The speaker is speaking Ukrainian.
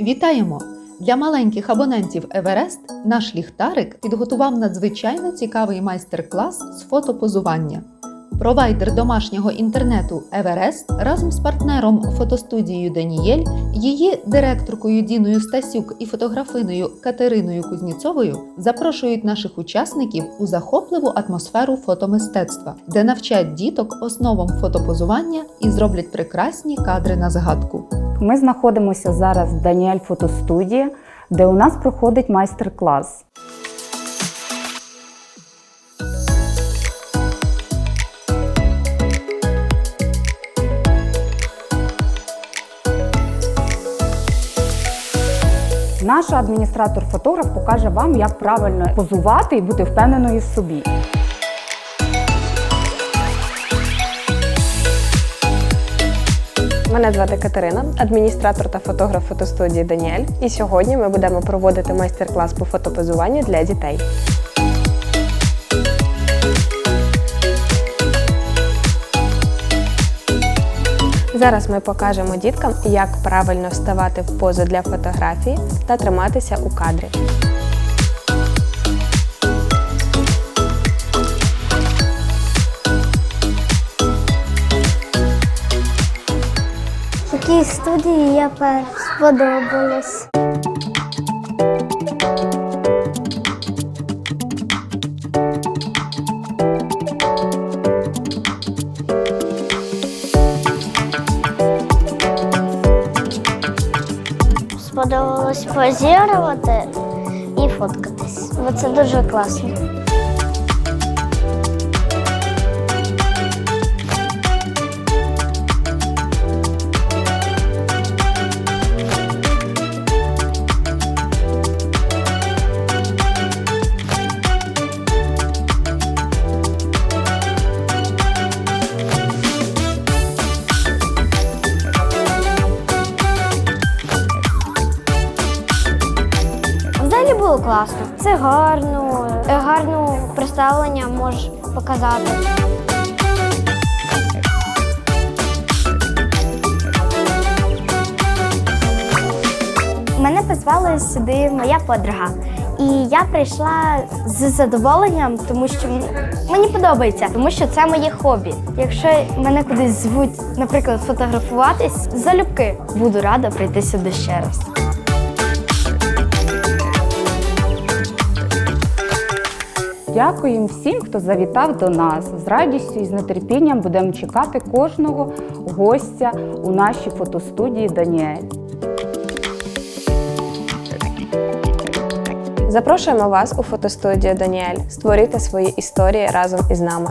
Вітаємо! Для маленьких абонентів Еверест наш ліхтарик підготував надзвичайно цікавий майстер-клас з фотопозування. Провайдер домашнього інтернету Еверест разом з партнером фотостудією Даніель, її директоркою Діною Стасюк і фотографиною Катериною Кузніцовою запрошують наших учасників у захопливу атмосферу фотомистецтва, де навчать діток основам фотопозування і зроблять прекрасні кадри на згадку. Ми знаходимося зараз в Даніель фотостудії, де у нас проходить майстер-клас. Наш адміністратор-фотограф покаже вам, як правильно позувати і бути впевненою в собі. Мене звати Катерина, адміністратор та фотограф фотостудії Даніель. І сьогодні ми будемо проводити майстер-клас по фотопозуванню для дітей. Зараз ми покажемо діткам, як правильно вставати в позу для фотографії та триматися у кадрі. В якій студії я сподобалась. Сподобалось позірувати і фоткатись. Бо це дуже класно. Було класно. Це гарно, е, гарне представлення може показати. Мене позвала сюди моя подруга. І я прийшла з задоволенням, тому що мені подобається, тому що це моє хобі. Якщо мене кудись звуть, наприклад, фотографуватись, залюбки буду рада прийти сюди ще раз. Дякуємо всім, хто завітав до нас. З радістю і з нетерпінням будемо чекати кожного гостя у нашій фотостудії Даніель. Запрошуємо вас у фотостудію Даніель створити свої історії разом із нами.